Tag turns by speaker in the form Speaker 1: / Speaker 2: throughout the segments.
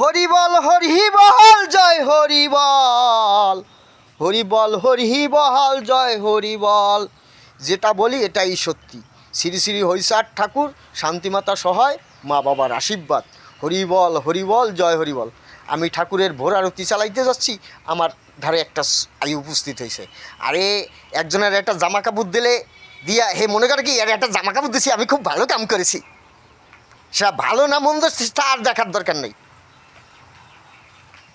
Speaker 1: হরিবল হরিবল, জয় হরিবল। হরিবল হরিবল, জয় হরিবল। যেটা বলি, এটাই সত্যি। শ্রী শ্রী হরিচাঁদ ঠাকুর শান্তিমাতা সহায়, মা বাবার আশীর্বাদ। হরিবল হরিবল, জয় হরিবল। আমি ঠাকুরের ভোর আরতি চালাইতে যাচ্ছি, আমার ধারে একটা আই উপস্থিত হয়েছে। আরে, একজনের একটা জামা কাপড় দিলে দিয়া, হে, মনে করে কি আরে একটা জামা কাপড় দিছি, আমি খুব ভালো কাম করেছি। সেটা ভালো না মন্দ আর দেখার দরকার নেই।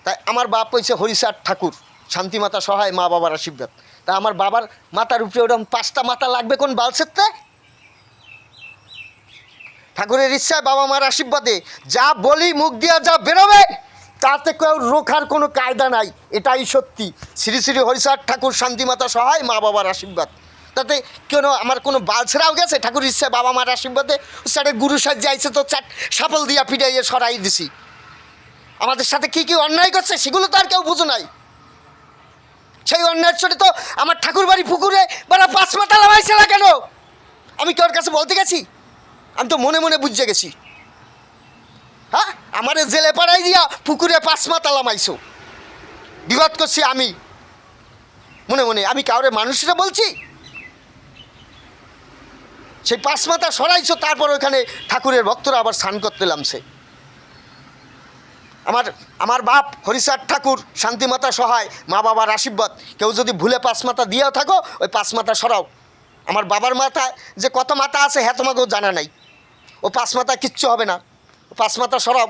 Speaker 1: তাই আমার বাপ হয়েছে হরিচাঁদ ঠাকুর, শান্তিমাতা সহায় মা বাবার আশীর্বাদ। তা আমার বাবার মাথার উপরে ওরকম পাঁচটা মাথা লাগবে কোন বালসেরতে ঠাকুরের ইচ্ছায় বাবা মার আশীর্বাদে যা বলি মুখ দিয়া যা বেরোবে, তাতে কেউ রোখার কোনো কায়দা নাই, এটাই সত্যি। শ্রী শ্রী হরিচাঁদ ঠাকুর, শান্তিমাতা সহায়, মা বাবার আশীর্বাদ। তাতে কেন আমার কোনো বাল ছেড়াও গেছে? ঠাকুর ইচ্ছায় বাবা মার আশীর্বাদে স্যারের গুরু সাজ্যে আইছে তো চাট, সাপল দিয়া পিটাইয়ে সরাই দিছি। আমাদের সাথে কি কি অন্যায় করছে সেগুলো তো আর কেউ বুঝো নাই। সেই অন্যায়ের চোটে তো আমার ঠাকুর বাড়ি পুকুরে বেড়া পাঁচ মাথা লাগাইছে না কেন? আমি কেউ কাছে বলতে গেছি? আমি তো মনে মনে বুঝে গেছি। হ্যাঁ? আমার জেলে পাড়াই দিয়া পুকুরে পাঁচ মাথা লামাইছো। বিবাদ করছি আমি। মনে মনে, আমি কাউরে মানুষরা বলছি? সেই পাঁচ মাথা সরাইছো, তারপর ওখানে ঠাকুরের ভক্তরা আবার স্নান করতে নামছে। আমার আমার বাপ হরিচাঁদ ঠাকুর, শান্তিমাতা সহায়, মা বাবার আশীর্বাদ। কেউ যদি ভুলে পাঁচ মাথা দিয়েও থাকো, ওই পাঁচ মাথা সরাও। আমার বাবার মাথায় যে কত মাথা আছে হ্যাঁ তোমাকেও জানা নাই। ও পাঁচ মাথা কিচ্ছু হবে না। ও পাঁচ মাথা সরাও।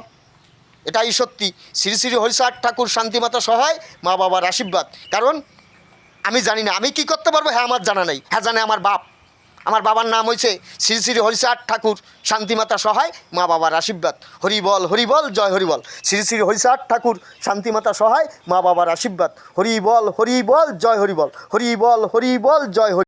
Speaker 1: এটাই সত্যি। শ্রী শ্রী হরিচাঁদ ঠাকুর, শান্তিমাতা সহায়, মা বাবার আশীর্বাদ। কারণ আমি জানি না, আমি কি করতে পারব? হ্যাঁ আমার জানা নেই। হ্যাঁ জানে আমার বাপ। আমার বাবার নাম হয়েছে শ্রী শ্রী হরিচাঁদ ঠাকুর। শান্তিমাতা সহায়, মা বাবার আশীর্বাদ। হরিবল হরিবল, জয় হরিবল। শ্রী শ্রী হরিচাঁদ ঠাকুর, শান্তিমাতা সহায়, মা বাবার আশীর্বাদ। হরিবল হরিবল, জয় হরিবল। হরিবল হরিবল, জয় হরি